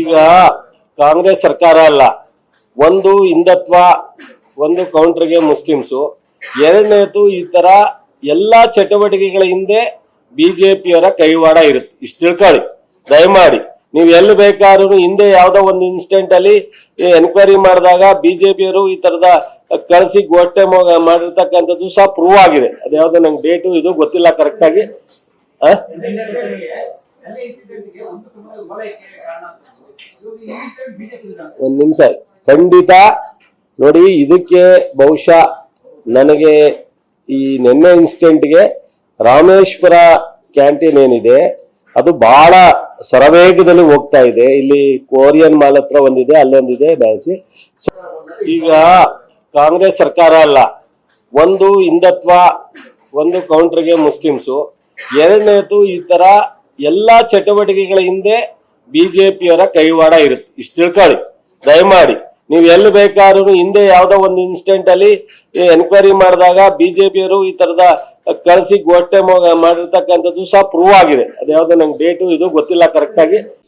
ಈಗ ಕಾಂಗ್ರೆಸ್ ಸರ್ಕಾರ ಅಲ್ಲ. ಒಂದು ಹಿಂದತ್ವ, ಒಂದು ಕೌಂಟರ್ಗೆ ಮುಸ್ಲಿಮ್ಸು. ಎರಡನೇದು ಈ ತರ ಎಲ್ಲಾ ಚಟುವಟಿಕೆಗಳ ಹಿಂದೆ ಬಿಜೆಪಿಯವರ ಕೈವಾಡ ಇರುತ್ತೆ. ಇಷ್ಟು ತಿಳ್ಕೊಳ್ಳಿ. ದಯಮಾಡಿ. ನೀವು ಎಲ್ಲಿ ಬೇಕಾದ್ರೂ ಹಿಂದೆ ಯಾವ್ದೋ ಒಂದು ಇನ್ಸ್ಟೆಂಟ್ ಅಲ್ಲಿ ಎನ್ಕ್ವೈರಿ ಮಾಡಿದಾಗ ಬಿಜೆಪಿಯವರು ಈ ತರದ ಕಳಿಸಿ ಗೋಟೆ ಮಾಡಿರ್ತಕ್ಕಂಥದ್ದು ಸಹ ಪ್ರೂವ್ ಆಗಿದೆ. ಅದ್ಯಾವ್ದು ನಂಗೆ ಡೇಟು ಇದು ಗೊತ್ತಿಲ್ಲ ಕರೆಕ್ಟ್ ಆಗಿ? ಒಂದ್ ನಿಮಿಷ. ಖಂಡಿತ ನೋಡಿ, ಇದಕ್ಕೆ ಬಹುಶಃ ನನಗೆ ಈ ನಿನ್ನೆ ಇನ್ಸ್ಟೆಂಟ್ಗೆ ರಾಮೇಶ್ವರ ಕ್ಯಾಂಟೀನ್ ಏನಿದೆ, ಅದು ಬಹಳ ಸರವೇಗದಲ್ಲಿ ಹೋಗ್ತಾ ಇದೆ. ಇಲ್ಲಿ ಕೋರಿಯನ್ ಮಾಲ್ ಹತ್ರ ಒಂದಿದೆ, ಅಲ್ಲೊಂದಿದೆ, ಬ್ಯಾಸಿ. ಈಗ ಕಾಂಗ್ರೆಸ್ ಸರ್ಕಾರ ಅಲ್ಲ, ಒಂದು ಹಿಂದತ್ವ, ಒಂದು ಕೌಂಟರ್ಗೆ ಮುಸ್ಲಿಮ್ಸು. ಎರಡನೇದು ಈ ತರ ಎಲ್ಲಾ ಚಟುವಟಿಕೆಗಳ ಹಿಂದೆ ಬಿಜೆಪಿಯವರ ಕೈವಾಡ ಇರುತ್ತೆ. ಇಷ್ಟು ತಿಳ್ಕೊಳ್ಳಿ. ದಯಮಾಡಿ. ನೀವು ಎಲ್ಲಿ ಬೇಕಾದ್ರೂ ಹಿಂದೆ ಯಾವ್ದೋ ಒಂದು ಇನ್ಸ್ಟೆಂಟ್ ಅಲ್ಲಿ ಎನ್ಕ್ವೈರಿ ಮಾಡಿದಾಗ ಬಿಜೆಪಿಯವರು ಈ ತರದ ಕಳಿಸಿ ಮೊ- ಮಾಡಿರ್ತಕ್ಕಂಥದ್ದು ಸಹ ಪ್ರೂವ್ ಆಗಿದೆ. ಅದ್ಯಾವುದೋ ನಂಗೆ ಡೇಟು ಇದು ಗೊತ್ತಿಲ್ಲ ಕರೆಕ್ಟ್ ಆಗಿ.